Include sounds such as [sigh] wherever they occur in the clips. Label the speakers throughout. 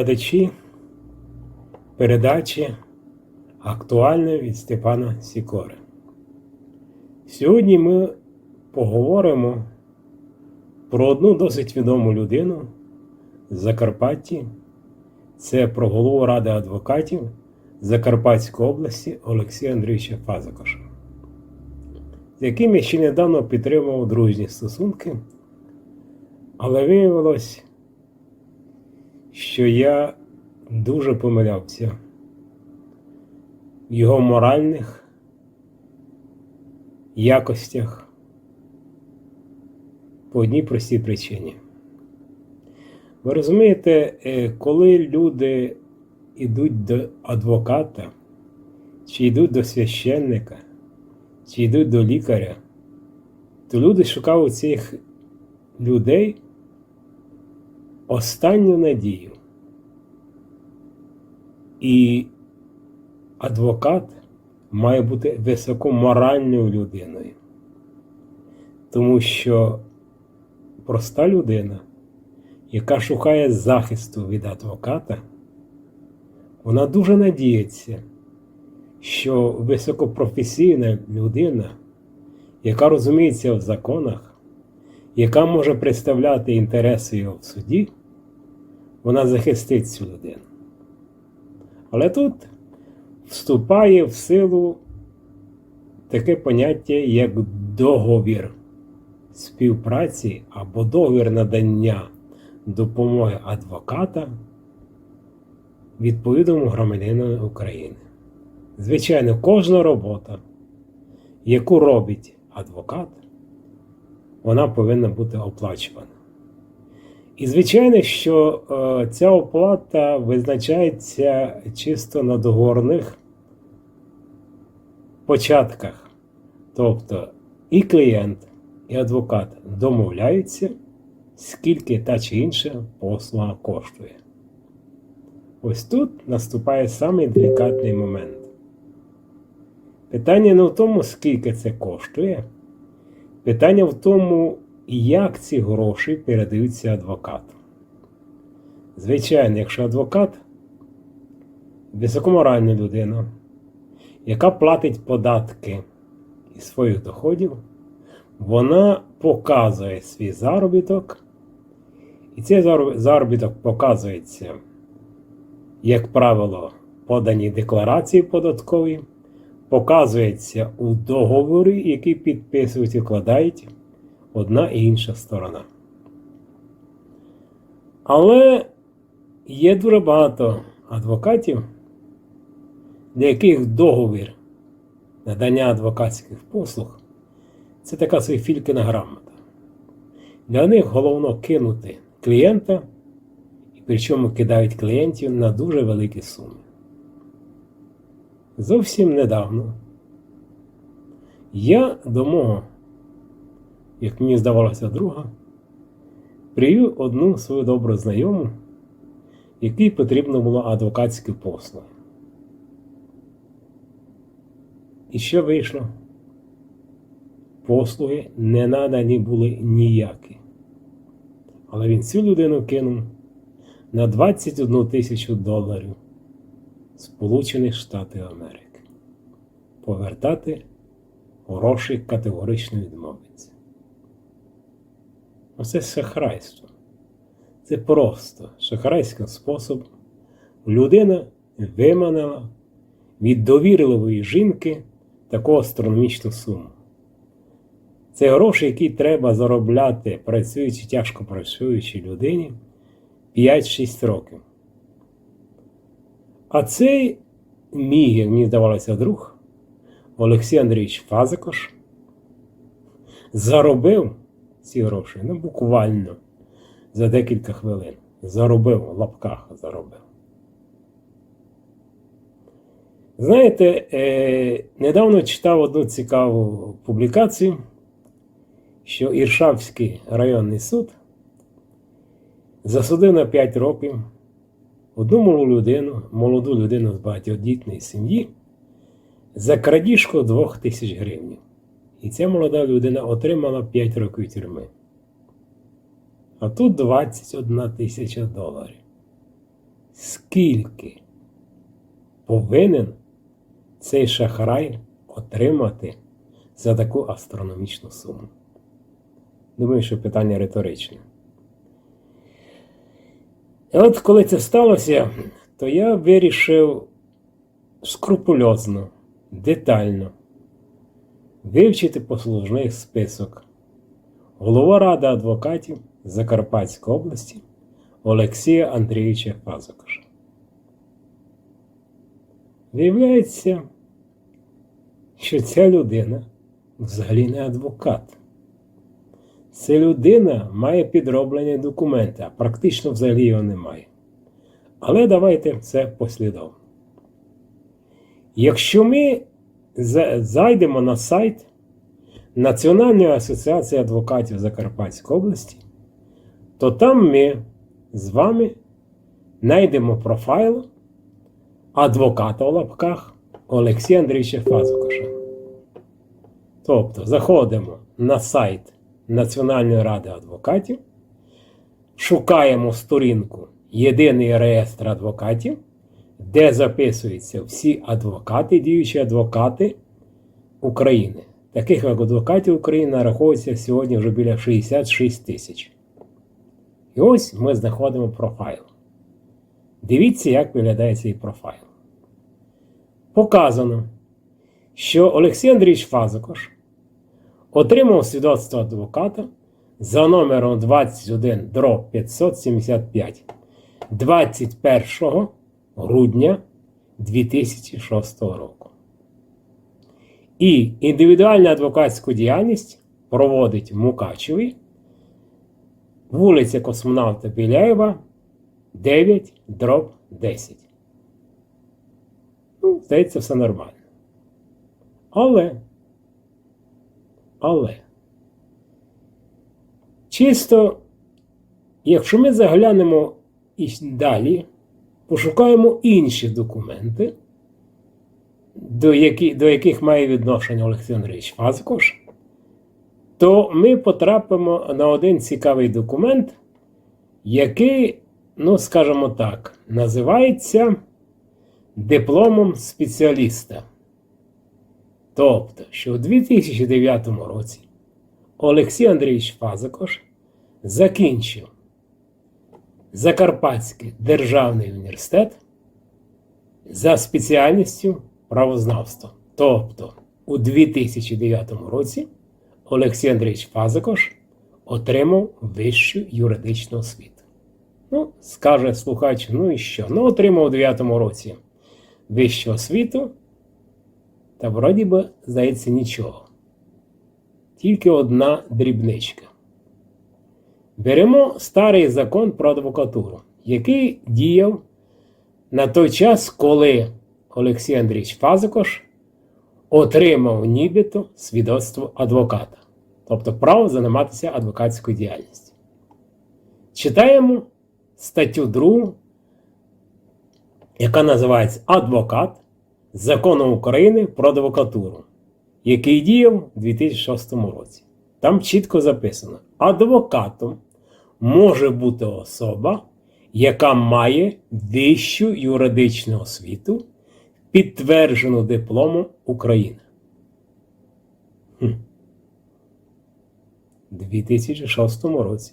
Speaker 1: Глядачі передачі актуальне від Степана Сікори. Сьогодні ми поговоримо про одну досить відому людину з Закарпатті. Це про голову Ради адвокатів Закарпатської області Олексія Андрійовича Фазакоша, з яким я ще недавно підтримував дружні стосунки, але виявилось що я дуже помилявся в його моральних якостях по одній простій причині. Ви розумієте, е, коли люди йдуть до адвоката, чи йдуть до священника, чи йдуть до лікаря, то люди шукають цих людей останню надію. І адвокат має бути високоморальною людиною. Тому що проста людина, яка шукає захисту від адвоката, вона дуже надіється, що високопрофесійна людина, яка розуміється в законах, яка може представляти інтереси його в суді, вона захистить цю людину. Але тут вступає в силу таке поняття, як договір співпраці або договір надання допомоги адвоката відповідному громадянину України. Звичайно, кожна робота, яку робить адвокат, вона повинна бути оплачувана. І звичайно, що е, ця оплата визначається чисто на договорних початках. Тобто і клієнт, і адвокат домовляються, скільки та чи інша послуга коштує. Ось тут наступає самий делікатний момент. Питання не в тому, скільки це коштує, питання в тому, як ці гроші передаються адвокату. Звичайно, якщо адвокат високоморальна людина, яка платить податки із своїх доходів, вона показує свій заробіток, і цей заробіток показується, як правило, подані декларації податкові, показується у договорі, який підписують і вкладають одна і інша сторона. Але є дуже багато адвокатів, для яких договір надання адвокатських послуг це така собі фількина грамота. Для них головно кинути клієнта, і причому кидають клієнтів на дуже великі суми. Зовсім недавно я до мого як мені здавалося, друга, привів одну свою добру знайому, якій потрібно було адвокатські послуги. І що вийшло? Послуги не надані були ніякі. Але він цю людину кинув на 21 тисячу доларів Сполучених Штатів Америки. Повертати гроші категорично відмовиться. Оце шахрайство. Це просто шахрайським способом людина виманила від довірливої жінки таку астрономічну суму. Це гроші, які треба заробляти працюючи, тяжко працюючій людині 5-6 років. А цей мій, як мені здавалося, друг Олексій Андрійович Фазикош заробив ці гроші. Ну, буквально за декілька хвилин. Заробив в лапках заробив. Знаєте, е, недавно читав одну цікаву публікацію, що Іршавський районний суд засудив на 5 років одну молоду людину, молоду людину з багатодітної сім'ї за крадіжку 2 тисяч гривень. І ця молода людина отримала 5 років тюрми. А тут 21 тисяча доларів. скільки повинен цей шахрай отримати за таку астрономічну суму? Думаю, що питання риторичне. І от коли це сталося, то я вирішив скрупульозно, детально вивчити послужний список голова Ради адвокатів Закарпатської області Олексія Андрійовича Фазокоша. Виявляється, що ця людина взагалі не адвокат. Ця людина має підроблені документи, а практично взагалі його немає. Але давайте це послідовно. Якщо ми зайдемо на сайт Національної асоціації адвокатів Закарпатської області, то там ми з вами знайдемо профайл адвоката у лапках Олексія Андрійовича Фазукоша. Тобто заходимо на сайт Національної ради адвокатів, шукаємо сторінку Єдиний реєстр адвокатів, де записуються всі адвокати, діючі адвокати України. Таких як адвокатів України нараховується сьогодні вже біля 66 тисяч. І ось ми знаходимо профайл. Дивіться, як виглядає цей профайл. Показано, що Олексій Андрійович Фазикош отримав свідоцтво адвоката за номером 21 дроб 575 21 грудня 2006 року. І індивідуальну адвокатську діяльність проводить в Мукачеві, вулиця Космонавта Біляєва, 9 дроб 10. Ну, здається, все нормально. Але, але, чисто, якщо ми заглянемо і далі, пошукаємо інші документи, до, які, до яких має відношення Олексій Андрійович Фазкош, то ми потрапимо на один цікавий документ, який, ну, скажімо так, називається дипломом спеціаліста. Тобто, що у 2009 році Олексій Андрійович Фазикош закінчив Закарпатський державний університет за спеціальністю правознавства. Тобто, у 2009 році Олексій Андрійович Фазикош отримав вищу юридичну освіту. Ну, скаже слухач, ну і що? Ну, отримав у 9 році вищу освіту, та вроді би, здається, нічого. Тільки одна дрібничка. Беремо старий закон про адвокатуру, який діяв на той час, коли Олексій Андрійович Фазикош отримав нібито свідоцтво адвоката, тобто право займатися адвокатською діяльністю. Читаємо статтю 2, яка називається Адвокат Закону України про адвокатуру, який діяв у 2006 році. Там чітко записано: адвокатом може бути особа, яка має вищу юридичну освіту, підтверджену дипломом України. Хм. У 2006 році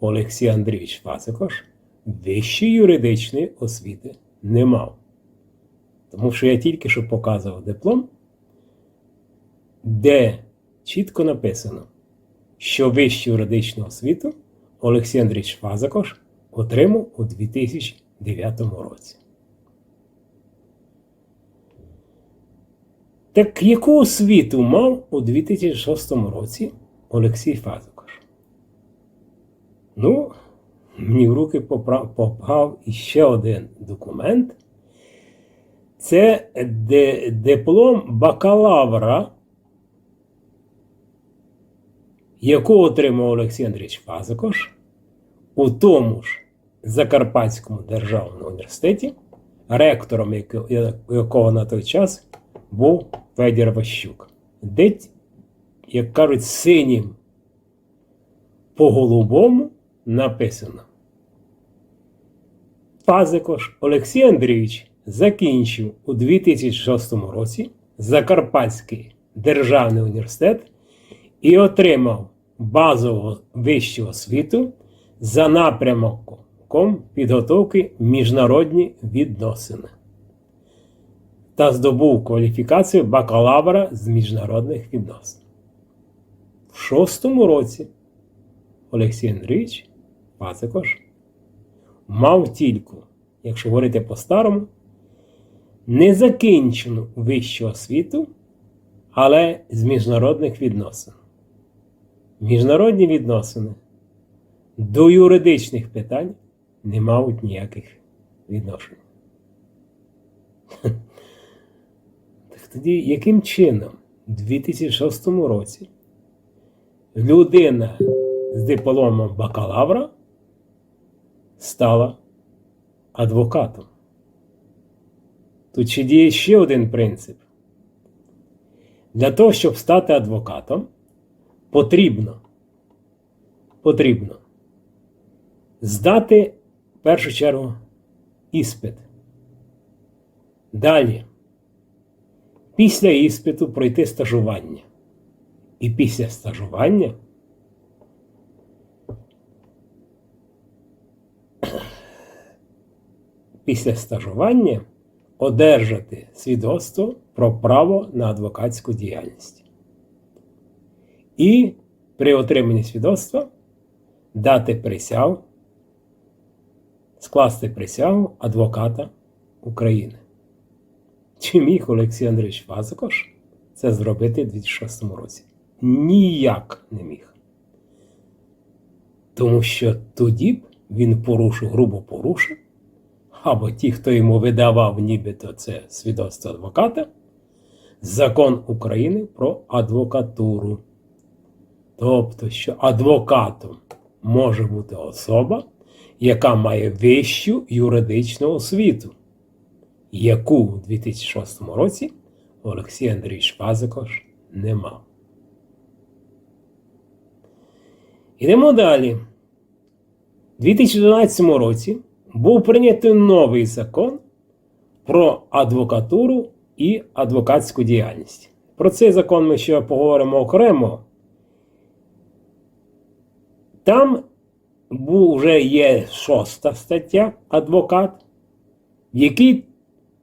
Speaker 1: Олексій Андрійович Фасикош вищої юридичної освіти не мав. Тому що я тільки що показував диплом, де чітко написано, що вищу юридичну освіту Олексій Фазакош отримав у 2009 році. Так яку освіту мав у 2006 році Олексій Фазакош? Ну, мені в руки попав іще один документ. Це диплом бакалавра, яку отримав Олексій Андрійович Фазикош у тому ж Закарпатському державному університеті, ректором якого на той час був Федір Ващук. Де, як кажуть, синім по голубому написано. Пазикош Олексій Андрійович закінчив у 2006 році Закарпатський державний університет і отримав базову вищу освіту за напрямком підготовки міжнародні відносини та здобув кваліфікацію бакалавра з міжнародних відносин. В шостому році Олексій Андрійович Пацикош мав тільки, якщо говорити по-старому, незакінчену вищу освіту, але з міжнародних відносин. Міжнародні відносини до юридичних питань не мають ніяких відношень. [laughs] Так тоді, яким чином у 2006 році людина з дипломом бакалавра стала адвокатом? Тут ще діє ще один принцип. Для того, щоб стати адвокатом, потрібно, потрібно здати в першу чергу іспит. Далі, після іспиту пройти стажування. І після стажування [clears throat] після стажування одержати свідоцтво про право на адвокатську діяльність. І при отриманні свідоцтва дати присягу, скласти присягу адвоката України. Чи міг Олексій Андрійович Фазикош це зробити у 2006 році? Ніяк не міг. Тому що тоді б він порушив, грубо порушив, або ті, хто йому видавав нібито це свідоцтво адвоката, закон України про адвокатуру. Тобто, що адвокатом може бути особа, яка має вищу юридичну освіту, яку у 2006 році Олексій Андрій Шпазикош не мав. Ідемо далі. У 2012 році був прийнятий новий закон про адвокатуру і адвокатську діяльність. Про цей закон ми ще поговоримо окремо. Там вже є шоста стаття адвокат, в якій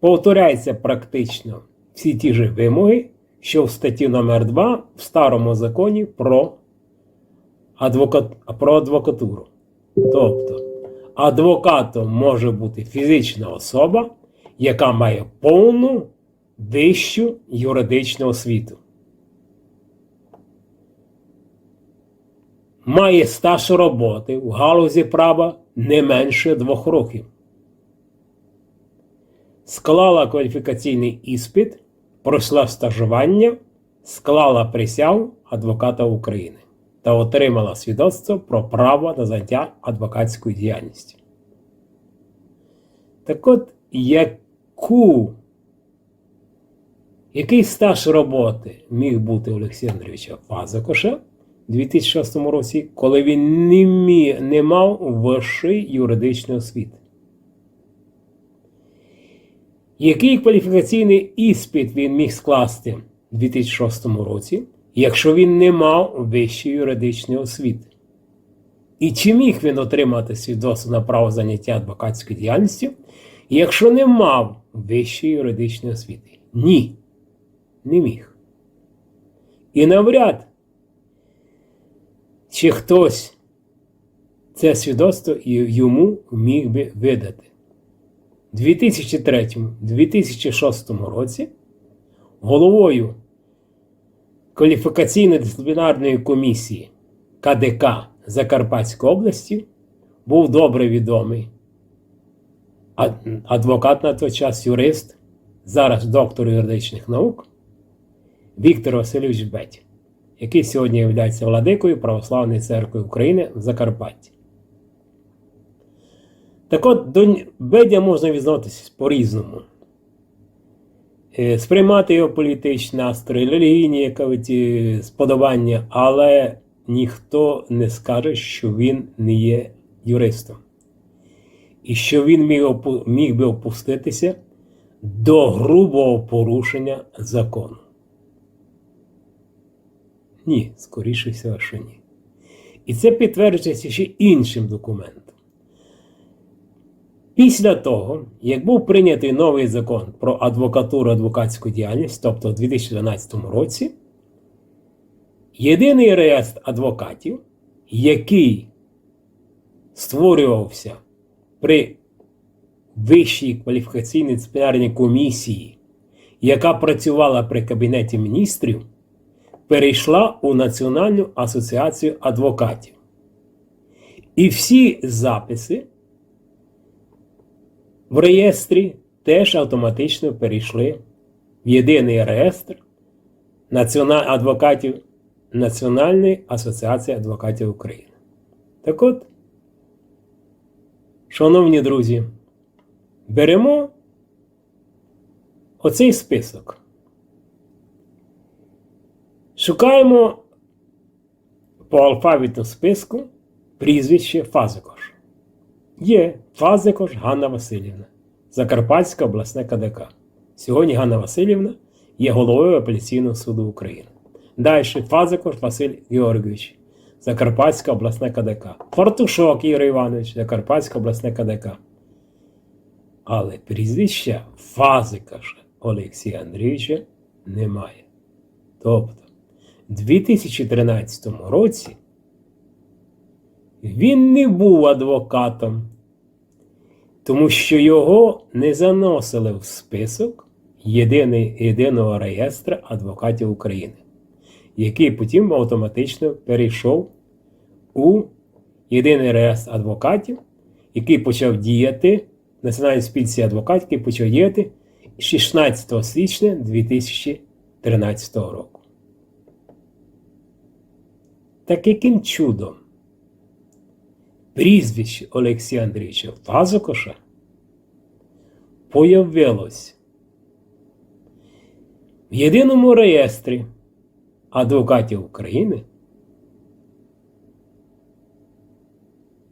Speaker 1: повторяються практично всі ті ж вимоги, що в статті номер 2 в старому законі про, адвокат, про адвокатуру. Тобто, адвокатом може бути фізична особа, яка має повну вищу юридичну освіту. Має стаж роботи в галузі права не менше двох років. Склала кваліфікаційний іспит, пройшла стажування, склала присягу адвоката України та отримала свідоцтво про право на заняття адвокатською діяльністю. Так от, яку, який стаж роботи міг бути у Олексія Андрійовича 2006 році, коли він не, мі, не мав вищої юридичної освіти? Який кваліфікаційний іспит він міг скласти у 2006 році, якщо він не мав вищої юридичної освіти? І чи міг він отримати свідоцтво на право заняття адвокатською діяльністю, якщо не мав вищої юридичної освіти? Ні, не міг. І навряд, чи хтось це свідоцтво йому міг би видати. У 2003-2006 році головою кваліфікаційно-дисциплінарної комісії КДК Закарпатської області був добре відомий адвокат на той час, юрист, зараз доктор юридичних наук Віктор Васильович Беть, який сьогодні є владикою Православної церкви України в Закарпатті. Так от до Бедя можна відноситися по-різному. Е, сприймати його політичні настрої, релігійні якось сподобання, але ніхто не скаже, що він не є юристом. і що він міг, опу- міг би опуститися до грубого порушення закону. Ні, скоріше всього, що ні. І це підтверджується ще іншим документом. Після того, як був прийнятий новий закон про адвокатуру адвокатську діяльність, тобто у 2012 році, єдиний реєстр адвокатів, який створювався при Вищій кваліфікаційній дисциплінарній комісії, яка працювала при Кабінеті міністрів, перейшла у Національну асоціацію адвокатів. І всі записи в реєстрі теж автоматично перейшли в єдиний реєстр адвокатів Національної асоціації адвокатів України. Так от, шановні друзі, беремо оцей список. Шукаємо по алфавітному списку прізвище Фазикош. Є Фазикош Ганна Васильівна, Закарпатська обласне КДК. Сьогодні Ганна Васильівна є головою апеляційного суду України. Далі Фазикош Василь Георгійович, Закарпатська обласне КДК. Фартушок Ігор Іванович, Закарпатська обласне КДК. Але прізвища Фазикаша Олексія Андрійовича немає. Тобто, 2013 році він не був адвокатом, тому що його не заносили в список єдиний, єдиного реєстру адвокатів України, який потім автоматично перейшов у єдиний реєстр адвокатів, який почав діяти Національній спілці адвокатів, який почав діяти 16 січня 2013 року. Так яким чудом прізвище Олексія Андрійовича Фазокоша появилось в єдиному реєстрі адвокатів України,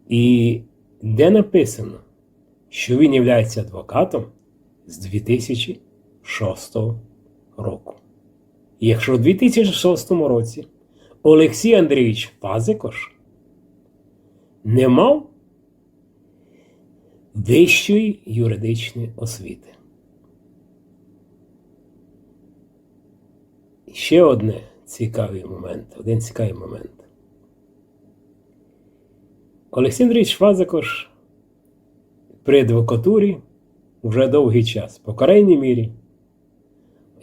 Speaker 1: і де написано, що він є адвокатом з 2006 року. І якщо в 2006 році Олексій Андрійович Фазикош не мав вищої юридичної освіти. Ще одне цікавий момент, один цікавий момент. Олексій Андрійович Фазикош при адвокатурі вже довгий час, по крайній мірі,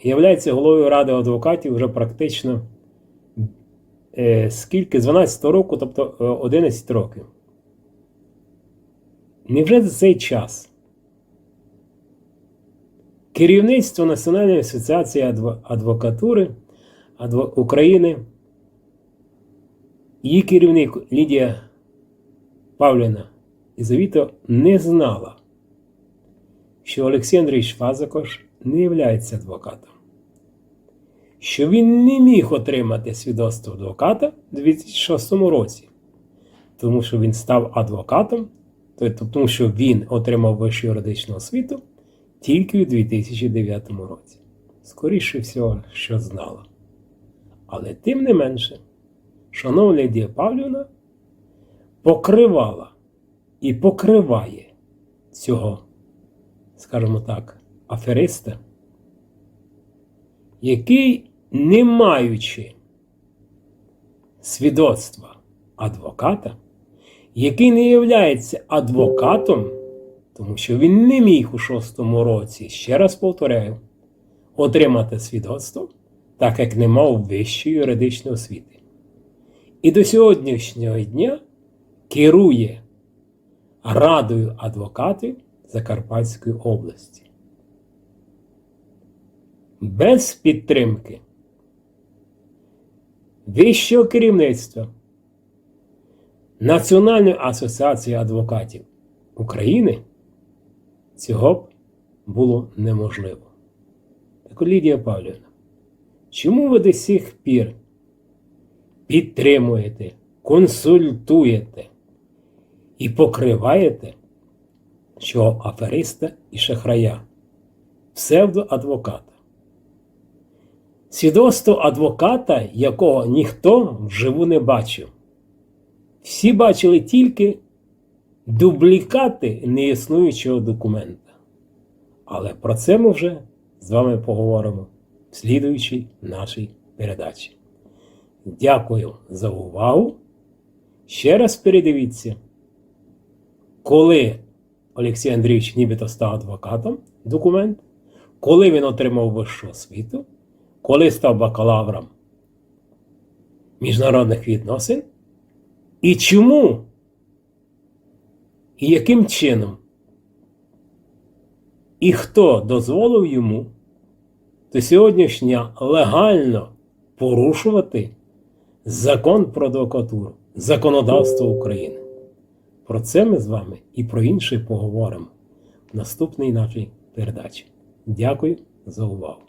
Speaker 1: являється головою Ради адвокатів вже практично скільки? З 12 року, тобто е, 11 років. Невже за цей час керівництво Національної асоціації адвокатури України, її керівник Лідія Павліна Ізовіто не знала, що Олексій Андрійович Фазакош не є адвокатом, що він не міг отримати свідоцтво адвоката у 2006 році, тому що він став адвокатом, тобто тому що він отримав вищу юридичну освіту тільки у 2009 році. Скоріше всього, що знала. Але тим не менше, шановна Лідія Павлівна покривала і покриває цього, скажімо так, афериста, який, не маючи свідоцтва адвоката, який не являється адвокатом, тому що він не міг у шостому році, ще раз повторяю, отримати свідоцтво, так як не мав вищої юридичної освіти. І до сьогоднішнього дня керує Радою адвокатів Закарпатської області. Без підтримки вищого керівництва Національної асоціації адвокатів України цього б було неможливо. Так, Лідія Павлівна, чому ви до сих пір підтримуєте, консультуєте і покриваєте що афериста і шахрая, псевдоадвоката. Свідоцтво адвоката, якого ніхто вживу не бачив. Всі бачили тільки дублікати неіснуючого документа. Але про це ми вже з вами поговоримо в слідуючій нашій передачі. Дякую за увагу. Ще раз передивіться, коли Олексій Андрійович нібито став адвокатом документ, коли він отримав вищу освіту, коли став бакалавром міжнародних відносин, і чому, і яким чином, і хто дозволив йому до сьогоднішнього легально порушувати закон про адвокатуру, законодавство України. Про це ми з вами і про інше поговоримо в наступній нашій передачі. Дякую за увагу.